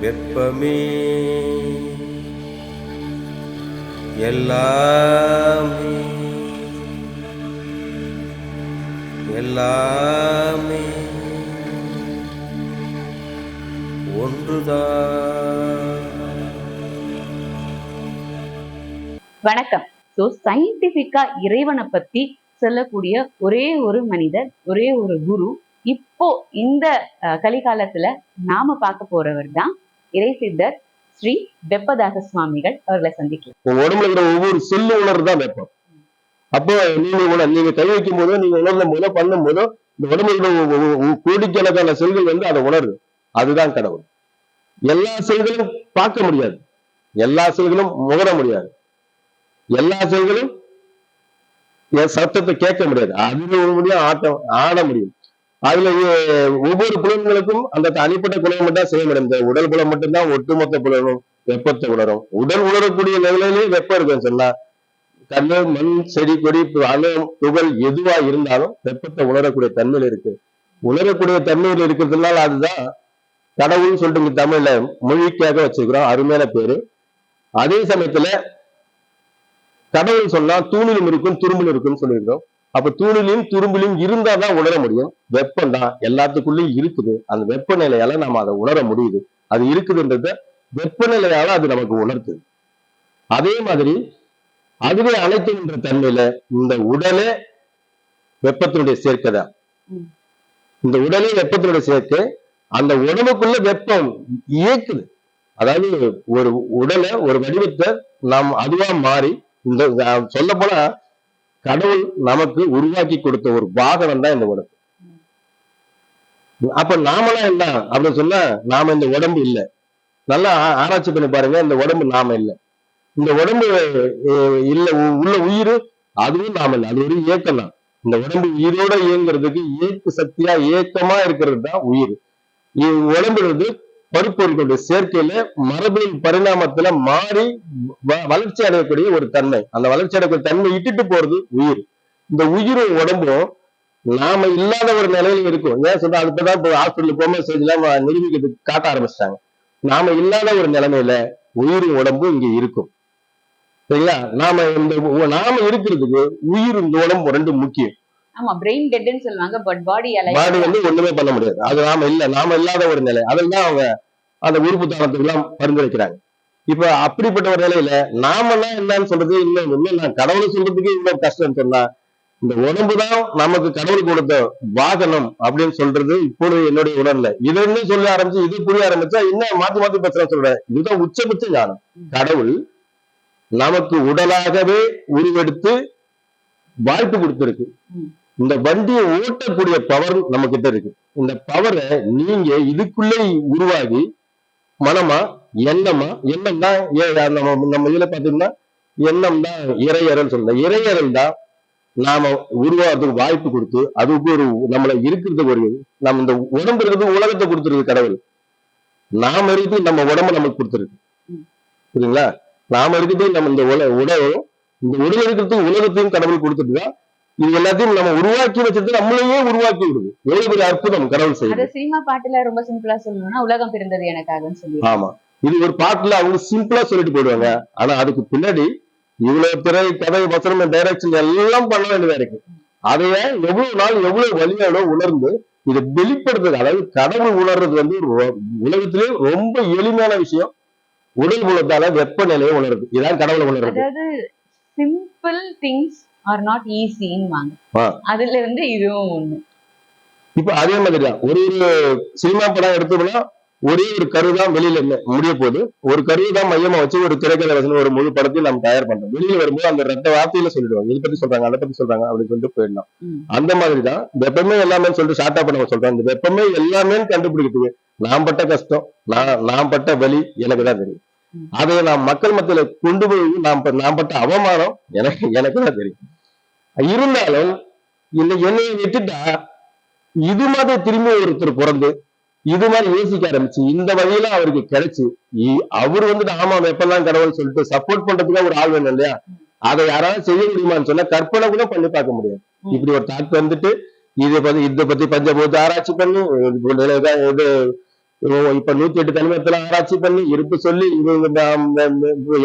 வெப்பமே. எல்லாமே. எல்லாமே. ஒன்றுதான். வணக்கம். ஸோ சயின்டிஃபிக்கா இறைவனை பத்தி சொல்லக்கூடிய ஒரே ஒரு மனிதர் ஒரே ஒரு குரு இப்போ இந்த கலிகாலத்துல நாம பார்க்க போறவர் தான் இறை சித்தர் ஸ்ரீ வெப்பதாச சுவாமிகள் அவர்களை சந்திக்கலாம். உடம்புல இருக்கிற ஒவ்வொரு செல்லு உணர்வு தான் வெப்பம். அப்போ நீங்க உணர் நீங்க கை வைக்கும் போதோ நீங்க உணர்ந்த போதோ பண்ணும் போதோ இந்த உடம்புல கோடிக்கணக்கான செல்கள் வந்து அதை உணருது. அதுதான் கடவுள். எல்லா செல்களும் பார்க்க முடியாது. எல்லா செல்களும் முகர முடியாது. எல்லா செல்களும் என் சத்தத்தை கேட்க முடியாது. அது ஒரு முடியும் ஆட்டம் ஆட முடியும். அதுல ஒவ்வொரு புலன்களுக்கும் அந்த தனிப்பட்ட குலம் மட்டும் தான் செய்ய முடியும் உடல் புலம் மட்டும்தான் ஒட்டுமொத்த புலனும் வெப்பத்தை உணரும். உடல் உணரக்கூடிய நிலையிலேயே வெப்பம் இருக்கும் சரிங்களா கண்ணு மண் செடி கொடி அணு துகள் எதுவா இருந்தாலும் வெப்பத்தை உணரக்கூடிய தன்மையில் இருக்கு. உணரக்கூடிய தன்மையில் இருக்கிறதுனால அதுதான் கடவுள்னு சொல்லிட்டு தமிழ்ல மொழிக்காக வச்சிருக்கிறோம். அருமையான பேரு. அதே சமயத்துல கடவுள் சொன்னா தூணிலும் இருக்கும் துரும்பிலும் இருக்கும்னு சொல்லியிருக்கிறோம். அப்ப தூணிலையும் துரும்பிலும் இருந்தாதான் உணர முடியும். வெப்பம் தான் எல்லாத்துக்குள்ளயும் இருக்குது. அந்த வெப்பநிலையால நம்ம அதை உணர முடியுது. அது இருக்குதுன்றத வெப்பநிலையால அது நமக்கு உணர்த்துது அதே மாதிரி அதுவே அனைத்துன்ற தன்மையில இந்த உடலே வெப்பத்தினுடைய சேர்க்கை தான். இந்த உடலே வெப்பத்தினுடைய சேர்க்கை அந்த உடம்புக்குள்ள வெப்பம் இயக்குது. அதாவது ஒரு உடலை ஒரு வடிவத்தை நாம் அதுவா மாறி இந்த சொல்ல போனா கடவுள் நமக்கு உருவாக்கி கொடுத்த ஒரு வாகனம் தான் இந்த உடம்பு. அப்ப நாமெல்லாம் என்ன? அப்படின்னு சொன்னா நாம இந்த உடம்பு இல்லை. நல்லா ஆராய்ச்சி பண்ணி பாருங்க இந்த உடம்பு நாம இல்லை. இந்த உடம்பு இல்ல உ- உள்ள உயிர் அதுவும் நாம இல்லை. அது ஒரு இயக்கம் தான். இந்த உடம்பு உயிரோட இயங்குறதுக்கு இயக்கு சக்தியா இயக்கமா இருக்கிறது தான் உயிர். உடம்புறது பருப்பொருட்களுடைய சேர்க்கையில மரபின் பரிணாமத்துல மாறி வளர்ச்சி அடையக்கூடிய ஒரு தன்மை. அந்த வளர்ச்சி அடையக்கூடிய தன்மை இட்டுட்டு போறது உயிர். இந்த உயிரும் உடம்பும் நாம இல்லாத ஒரு நிலையில இருக்கும். ஏன் சொல்றேன்? அதுக்குதான் இப்போ ஹாஸ்பிட்டல் போகும்போது செஞ்செல்லாம் நிரூபிக்கிறதுக்கு காட்ட ஆரம்பிச்சிட்டாங்க. நாம இல்லாத ஒரு நிலைமையில உயிரும் உடம்பும் இங்க இருக்கும். சரிங்களா? நாம இந்த நாம இருக்கிறதுக்கு உயிர் இந்த உடம்பு ரெண்டும் முக்கியம். ஆமா பிரெயின் டெட்னு சொல்லுவாங்க பட் பாடி பாடி வந்து ஒண்ணுமே பண்ண முடியாது. அது நாம இல்ல நாம இல்லாத ஒரு நிலை. அதில் தான் அவங்க அந்த உறுப்பு தானத்துக்கு எல்லாம் பரிந்துரைக்கிறாங்க இப்ப அப்படிப்பட்ட ஒரு நிலையில நாமெல்லாம் என்னன்னு சொல்றது இன்னும் இன்னும் நான் கடவுளை சொல்றதுக்கு இவ்வளவு கஷ்டம் சொன்னா இந்த உடம்பு தான் நமக்கு கடவுள் கொடுத்த வாகனம் அப்படின்னு சொல்றது இப்பொழுது என்னுடைய உணர்ல இது இன்னும் சொல்ல ஆரம்பிச்சு இது புரிய ஆரம்பிச்சா இன்னும் மாத்தி மாத்தி பேசுற சொல்றேன். இதுதான் உச்சபட்ச ஞானம். கடவுள் நமக்கு உடலாகவே உருவெடுத்து வாய்ப்பு கொடுத்திருக்கு. இந்த வண்டியை ஓட்டக்கூடிய பவர் நம்ம கிட்ட இருக்கு. இந்த பவரை நீங்க இதுக்குள்ளே உருவாகி மனமா எண்ணமா எண்ணம் தான் நம்ம நம்ம இதுல பாத்தீங்கன்னா எண்ணம் தான் இறையறல் சொல்லலாம் இறையறல் தான் நாம உருவாகிறதுக்கு வாய்ப்பு கொடுத்து அதுக்கு ஒரு நம்மள இருக்கிறதுக்கு ஒரு நம்ம இந்த உடம்பு இருக்கிறது உலகத்தை கொடுத்துருக்கு கடவுள். நாம இருக்கு நம்ம உடம்ப நமக்கு கொடுத்துருக்கு. புரியுங்களா நாம இருக்கிறது நம்ம இந்த உல உடல் இந்த உடல் இருக்கிறதுக்கு உலகத்தையும் கடவுள் கொடுத்துட்டு தான் இது எல்லாத்தையும் நம்ம உருவாக்கி வச்சிருந்து நம்மளையே உருவாக்கி விடுது. எவ்வளவு பெரிய அற்புதம் கடவுள் அது செய்யுது சினிமா பாட்டுல ரொம்ப சிம்பிளா சொல்லணும்னா உலகம் பிறந்தது எனக்காகன்னு சொல்லி. ஆமா. இது ஒரு பாட்டுல அவங்க சிம்பிளா சொல்லிட்டு போயிடுவாங்க. ஆனா அதுக்கு பின்னாடி இவ்வளவு திரை கதை வசனம் டைரக்ஷன் எல்லாம் பண்ண வேண்டியதா இருக்கு. அதைய எவ்வளவு நாள் எவ்வளவு வழியோட உணர்ந்து இதை வெளிப்படுத்துறது அதாவது கடவுள் உணர்றது வந்து உலகத்திலே ரொம்ப எளிமையான விஷயம். உடல் குலத்தால வெப்பநிலையை உணருது. இதான் கடவுளை உணர்றது. சிம்பிள் திங்ஸ் ஆர் நாட் ஈஸின்னு. அதுல இருந்து இதுவும் ஒண்ணு. இப்ப அதே மாதிரிதான் ஒரு ஒரு சினிமா படம் எடுத்தோம்னா ஒரே ஒரு கரு தான் வெளியில முடிய போகுது. ஒரு கருவை தான் மையமா வச்சு ஒரு திரைக்கதை வசனம் ஒரு முழு படத்தையும் நம்ம தயார் பண்றோம். வெளியில வரும்போது அந்த ரெட்ட வார்த்தையில சொல்லிடுவாங்க. இதை பத்தி சொல்றாங்க அதை பத்தி சொல்றாங்க அப்படின்னு சொல்லிட்டு போயிடலாம். அந்த மாதிரி தான் வெப்பமே எல்லாமே சொல்லிட்டு ஷார்ட்டா பண்ண சொல்றாங்க இந்த வெப்பமே எல்லாமே கண்டுபிடிக்கிறதுக்கு நான் பட்ட கஷ்டம் நான் நான் பட்ட வலி எனக்கு தான் தெரியும். அதை நான் மக்கள் மத்தியில கொண்டு போய் நான் நான் பட்ட அவமானம் எனக்கு எனக்கு தான் தெரியும். இருந்தாலும் இந்த என்னையை விட்டுட்டா இது மாதிரி திரும்பி ஒருத்தர் பிறந்து இது மாதிரி யோசிக்க ஆரம்பிச்சு இந்த வழியில அவருக்கு கிடைச்சு அவர் வந்துட்டு ஆமா வெப்பெல்லாம் கடவுள் சொல்லிட்டு சப்போர்ட் பண்றதுக்கு ஒரு ஆள் வேணும் இல்லையா? அதை யாராவது செய்ய முடியுமான்னு சொன்னா கற்பனை கூட பண்ணி பார்க்க முடியாது. ம். இப்படி ஒரு தாட் வந்துட்டு இதை பத்தி இதை பத்தி பஞ்சபூத ஆராய்ச்சி பண்ணி இது இப்ப நூத்தி எட்டு தலைமையத்துல ஆராய்ச்சி பண்ணி இருப்பு சொல்லி இவங்க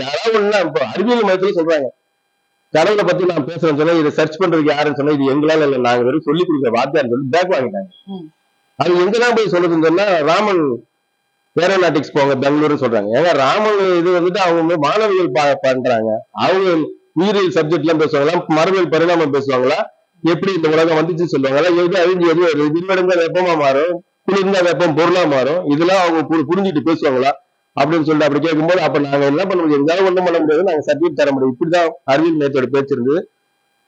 யாராவது ஒண்ணு இப்ப அறிவியல் மையத்துல சொல்றாங்க. கடவுளை பத்தி நான் பேசுறேன்னு சொன்னா இதை சர்ச் பண்றதுக்கு யாருன்னு சொன்னா இது எங்களால இல்ல. நாங்க வெறும் சொல்லி கொடுக்குற வாத்தியார் சொல்லி பேக் வாங்கிட்டாங்க. அது எங்கதான் போய் சொல்லுதுன்னு சொன்னா ராமன் ஏரோநாட்டிக்ஸ் போங்க பெங்களூர்னு சொல்றாங்க. ஏன்னா ராமன் இது வந்துட்டு அவங்க மாணவிகள் பண்றாங்க. அவங்க உயிரியல் சப்ஜெக்ட் எல்லாம் பேசுவாங்களா? மரபியல் பரிணாமம் பேசுவாங்களா? எப்படி இந்த உலகம் வந்துச்சு சொல்லுவாங்களா? எது அழிஞ்சு எது விண்வெடுங்க வெப்பமா மாறும் குளிர்ந்தா வெப்பம் பொருளா மாறும் இதெல்லாம் அவங்க புரிஞ்சுட்டு பேசுவாங்களா? அப்படின்னு சொல்லிட்டு அப்படி கேட்கும்போது அப்ப நாங்க என்ன பண்ண முடியும்? எங்களால ஒண்ணும் பண்ண முடியாது. நாங்க சர்டிஃபிகேட் தர முடியும். இப்படிதான் அறிவியல் நேரத்தோட பேச்சு இருந்தது.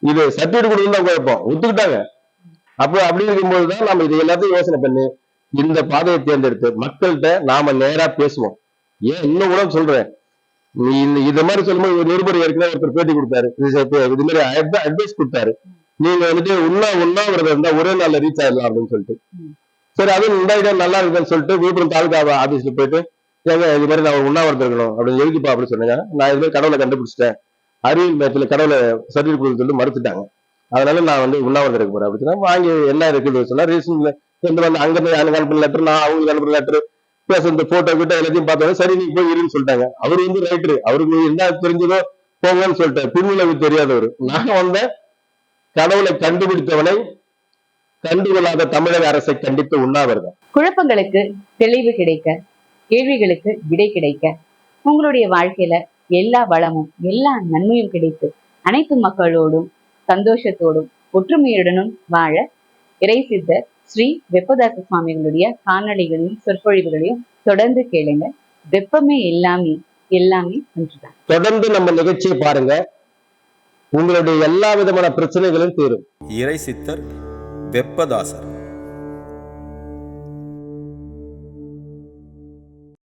இது சர்டிஃபிகேட் கொடுத்து குழப்பம். ஒத்துக்கிட்டாங்க. அப்போ அப்படி இருக்கும்போது தான் நம்ம இது எல்லாத்தையும் யோசனை பண்ணி இந்த பாதையை தேர்ந்தெடுத்து மக்கள்கிட்ட நாம நேரா பேசுவோம். ஏன் இன்னும் கூட சொல்றேன். நீ இந்த இது மாதிரி சொல்லும்போது ஒரு நிருபர் ஏற்கனவே ஒருத்தர் பேட்டி கொடுத்தாரு. இது மாதிரி அட்வைஸ் கொடுத்தாரு. நீங்க வந்துட்டு உண்ணா உண்ணாவிரதம் இருந்தா ஒரே நாள்ல ரீச் ஆயிடலாம் அப்படின்னு சொல்லிட்டு. சரி அதுவும் இந்த ஐடியா நல்லா இருக்குன்னு சொல்லிட்டு விழுப்புரம் தாலுகா ஆபீஸ்ல போயிட்டு ஏங்க இது மாதிரி நான் உண்ணாவிரதம் இருக்கணும் அப்படின்னு எதுக்குப்பா அப்படின்னு சொன்னாங்க. நான் இது மாதிரி கடவுளை கண்டுபிடிச்சிட்டேன். அறிவியல் மேத்துல கடவுளை சர்டிஃபிகேட் கொடுத்து மறுத்துட்டாங்க. அதனால நான் வந்து உண்ணாவிரதம் இருக்க போறேன் அப்படின்னா வாங்கி என்ன இருக்குது சொன்னா ரீசன் எந்த வந்து அங்க இருந்து எனக்கு அனுப்புற லெட்டர் நான் அவங்களுக்கு அனுப்புற லெட்டர் பிளஸ் இந்த போட்டோ கிட்ட எல்லாத்தையும் பார்த்தோம் சரி நீ போய் இருன்னு சொல்லிட்டாங்க. அவர் வந்து ரைட்டரு அவருக்கு என்ன தெரிஞ்சதோ போங்கன்னு சொல்லிட்டேன் பின்விளைவு தெரியாதவர். நான் வந்தேன். கடவுளை கண்டுபிடித்தவனை கண்டுகொள்ளாத தமிழக அரசை கண்டித்து உண்ணாவிரதம். குழப்பங்களுக்கு தெளிவு கிடைக்க கேள்விகளுக்கு விடை கிடைக்க உங்களுடைய வாழ்க்கையில எல்லா வளமும் எல்லா நன்மையும் கிடைத்து அனைத்து மக்களோடும் சந்தோஷத்தோடும் ஒற்றுமையுடனும் வாழ இறை சித்தர் ஸ்ரீ வெப்பதாச சுவாமிகளுடைய காணொளிகளையும் சொற்பொழிவுகளையும் தொடர்ந்து கேளுங்க. வெப்பமே எல்லாமே எல்லாமே ஒன்றுதான். தொடர்ந்து நம்ம நிகழ்ச்சியை பாருங்க. உங்களுடைய எல்லா விதமான பிரச்சனைகளும் தீரும். இறை சித்தர் வெப்பதாசர்.